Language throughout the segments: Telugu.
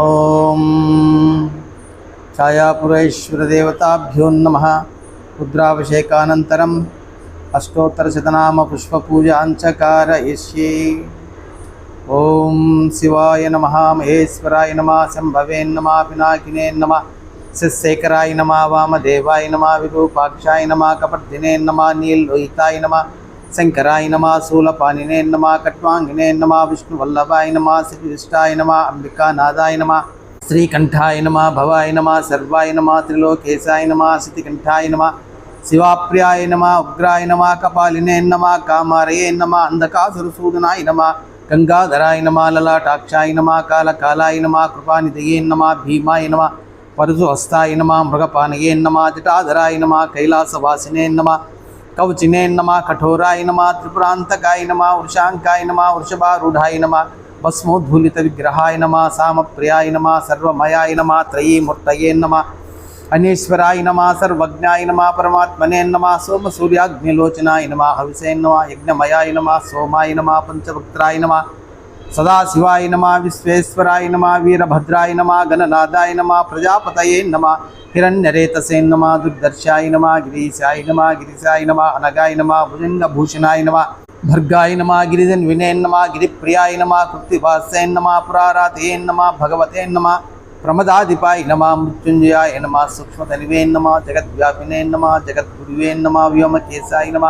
ఓం ఛాయాపురేశ్వరదేవతాభ్యో నమ. రుద్రాభిషేకానంతరం అష్టోత్తరశతనామ పుష్పపూజాంచకారయిష్యే ఓం శివాయ నమ. మహేశ్వరాయ నమ. శంభవే నమ. పినాకినే నమ. శశేఖరాయ నమ. వామదేవాయ నమ. విరూపాక్షాయ నమ. కపర్దినే నమ. నీల్లోహితాయ నమ. శంకరాయ నమ శూలపాణినే నమ కట్వాంగినే నమ విష్ణువల్లభాయ నమ శ్రీవిష్టాయ నమ అంబికానాథాయ నమ శ్రీకంఠాయ నమ భవాయ నమ సర్వాయ నమ త్రిలోకేశాయ నమ శితికంఠాయ నమ శివాప్రియాయ నమ ఉగ్రాయ నమ కపాలినే నమ కామారయే నమ అంధకాసురసూదనాయ నమ గంగాధరాయ నమ లలాటాక్షాయ నమ కాలకాలాయ నమ కృపానిధయే నమ భీమాయ నమ పరుజుహస్తాయ నమ మృగపానయే నమ జటాధరాయ నమ కైలాసవాసినే నమ కవచినే నమ కఠోరాయ నమ త్రిపురాంతకాయ నమ వృషాంకాయ నమ వృషభారూఢాయ నమ భస్మోద్భూలిత విగ్రహాయ నమ సామప్రియాయ నమ సర్వమయాయ నమ త్రయీమూర్తయే నమ అనేశ్వరాయ నమ సర్వజ్ఞాయ నమ పరమాత్మనే నమ సోమసూర్యాగ్నిలోచనాయ నమ హవిసే నమ యజ్ఞమయాయ నమ సోమాయ నమ పంచభక్త్రాయ నమ సదాశివాయ నమ విశ్వేశ్వరాయ నమ వీరభద్రాయ నమ గణనాథాయ నమ ప్రజాపతయే నమ హిరణ్యరేతసే నమ దుర్దర్శాయ నమ గిరీశాయ నమ గిరిశాయ నమ అనగాయ నమ భుజంగభూషణాయ నమ భర్గాయ నమ గిరిజన్ వినే నమ గిరిప్రియాయ నమ కృత్తివాసే నమ పురారాతే నమ భగవతే నమ ప్రమదాధిపాయ నమ మృత్యుంజయాయ నమ సూక్ష్మధనివే నమ జగద్వ్యాపినే నమ జగద్గురువే నమ వ్యోమకేశాయ నమ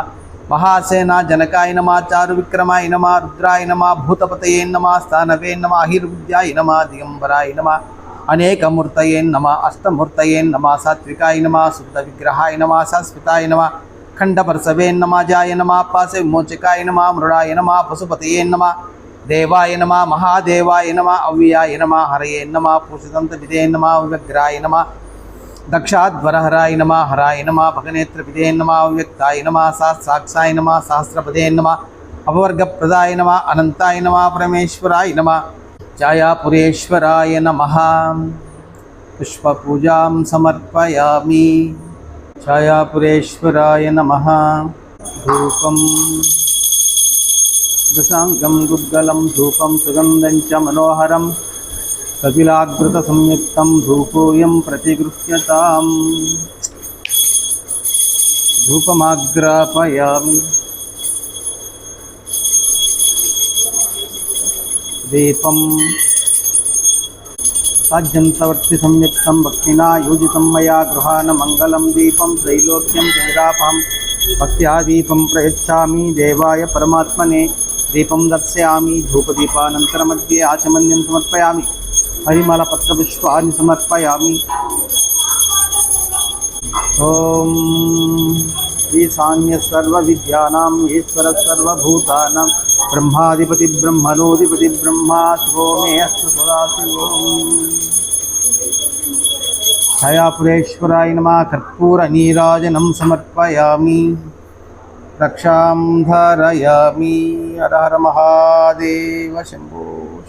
మహాసేన జనకాయ నమ చారు విక్రమాయ నమ రుద్రాయ నమ భూతపతయే నమ స్థానవే నమ అహిర్విద్యాయ నమ దిగంబరాయ నమ అనేకమూర్తయే నమ అష్టమూర్తయే నమ సాత్వికాయ నమ శుద్ధ విగ్రహాయ నమ శాశ్వతాయ నమ ఖండపరసవే నమ జాయ నమ పాస విమోచకాయ నమ మృడాయ నమ పశుపతయే నమ దేవాయ నమ మహాదేవాయ నమ అవ్యయాయ నమ హరయే నమ పూషితంత విదే నమ విగ్రహాయ నమ దక్షాధ్వరహరాయ నమ హరాయ నమ భగనేత్ర పిదే నమ అవ్యక్తాయ నమ సాక్షాయ నమ సహస్రపదే నమ అపవర్గప్రదాయ నమ అనంతాయ నమ పరమేశ్వరాయ నమ ఛాయాపురేశ్వరాయ నమ పుష్పపూజాం సమర్పయామి ఛాయాపురేశ్వరాయ నమ ధూపం దశాంగం గుద్గలం ధూపం సుగంధం చ మనోహరం सकिलाद्भृतसंयुक्तं धूपोऽयं प्रतिगृह्यता धूपमाग्रापयामि। दीपम। साध्यन्तवर्ति संयुक्त भक्तिना योजितं मया गृहानमङ्गलं दीपं, त्रैलोक्यं चन्द्रापहं भक्त्या दीपं प्रय्छा देवाय परमात्मने। दीपम दर्शयामि, धूपदीपानन्तरमध्ये आचमन्यं समर्पयामि। हरिमालापत्रपुष्पाणि समर्पयामि। ॐ ईशान्य सर्वविद्यानाम् ईश्वरसर्वभूतानां ब्रह्माधिपतिब्रह्मणोऽधिपतिब्रह्मा शिवो मे अस्तु सदा शिवम् छयापुरेश्वराय नमः, कर्पूरनीराजनं समर्पयामि। रक्षां धारयामि। हर हर महादेव शंभो